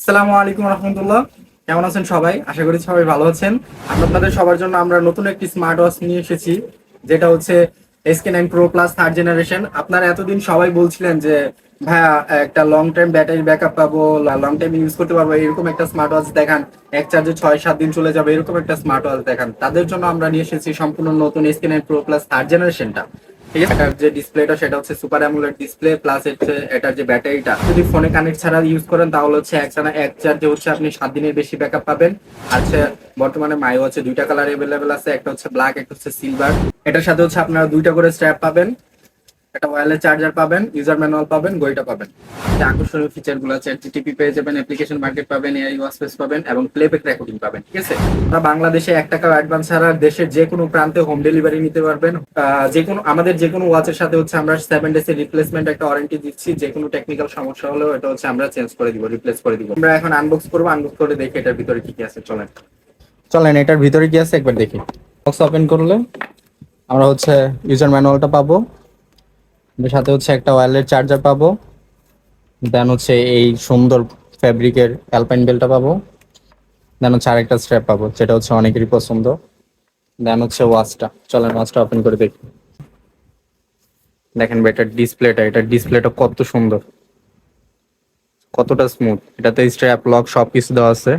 আসসালামু আলাইকুম রহমতুল্লাহ। কেমন আছেন সবাই? আশা করি সবাই ভালো আছেন। আপনাদের সবার জন্য আমরা নতুন একটি স্মার্ট ওয়াচ নিয়ে এসেছি, যেটা হচ্ছে SK nine Pro Plus third generation আপনারা এতদিন সবাই বলছিলেন যে, ভাইয়া, একটা লং টাইম ব্যাটারি ব্যাকআপ পাবো, লং টাইম ইউজ করতে পারব, এরকম একটা স্মার্ট ওয়াচ দেখান। এক চার্জে ছয়, সাত দিন চলে যাবে, এরকম একটা স্মার্ট ওয়াচ দেখান। তাদের জন্য আমরা নিয়ে এসেছি সম্পূর্ণ নতুন SK nine Pro Plus third জেনারেশনটা ঠিক আছে? এটার যে ডিসপ্লেটা সেটা হচ্ছে সুপার অ্যামুলেট ডিসপ্লে প্লাস হচ্ছে এটার যে ব্যাটারিটা যদি ফোনে কানেক্ট ছাড়া ইউজ করেন, তাহলে হচ্ছে এক ছাড়া এক চার্জে হচ্ছে আপনি সাত দিনের বেশি ব্যাকআপ পাবেন। আচ্ছা বর্তমানে মাই হচ্ছে দুইটা কালার অ্যাভেলেবেল আছে, একটা হচ্ছে ব্ল্যাক একটা হচ্ছে সিলভার এটার সাথে হচ্ছে আপনারা দুইটা করে স্ট্র্যাপ পাবেন। একটা ওয়্যারলেস চার্জার পাবেন ইউজার ম্যানুয়াল পাবেন গইটা পাবেন। আকর্ষণীয় ফিচারগুলো আছে টিপি পেয়ে যাবেন অ্যাপ্লিকেশন মার্কেট পাবেন এআই ওয়াসপেস পাবেন এবং প্লেব্যাক রেকর্ডিং পাবেন, ঠিক আছে? আমরা বাংলাদেশে এক টাকা অ্যাডভান্স ছাড়া দেশের যে কোনো প্রান্তে হোম ডেলিভারি নিতে পারবেন। যে কোনো আমাদের যে কোনো ওয়াচের সাথে হচ্ছে আমরা সেভেন ডেজ এর রিপ্লেসমেন্ট একটা ওয়ারেন্টি দিচ্ছি যে কোনো টেকনিক্যাল সমস্যা হলেও এটা হচ্ছে আমরা চেঞ্জ করে দিব রিপ্লেস করে দিব। আমরা এখন আনবক্স করব আনবক্স করে দেখি এটার ভিতরে কি কি আছে, চলেন। চলেন, এটার ভিতরে কি আছে একবার দেখি। বক্স ওপেন করলে আমরা হচ্ছে ইউজার ম্যানুয়ালটা পাবো। সাথে হচ্ছে একটা ওয়্যারলেস চার্জার পাবো। দেন হচ্ছে এই সুন্দর ফ্যাব্রিকের অ্যালপাইন বেলটা পাবো। দেন হচ্ছে আরেকটা স্ট্র্যাপ পাবো, যেটা হচ্ছে অনেকেরই পছন্দ। দেন হচ্ছে ওয়াচটা চলেন ওয়াচটা ওপেন করে দেখি। দেখেন এটার ডিসপ্লেটা এটার ডিসপ্লেটা কত সুন্দর। কতটা স্মুথ এটাতে স্ট্র্যাপ লক সব কিছু দেওয়া আছে।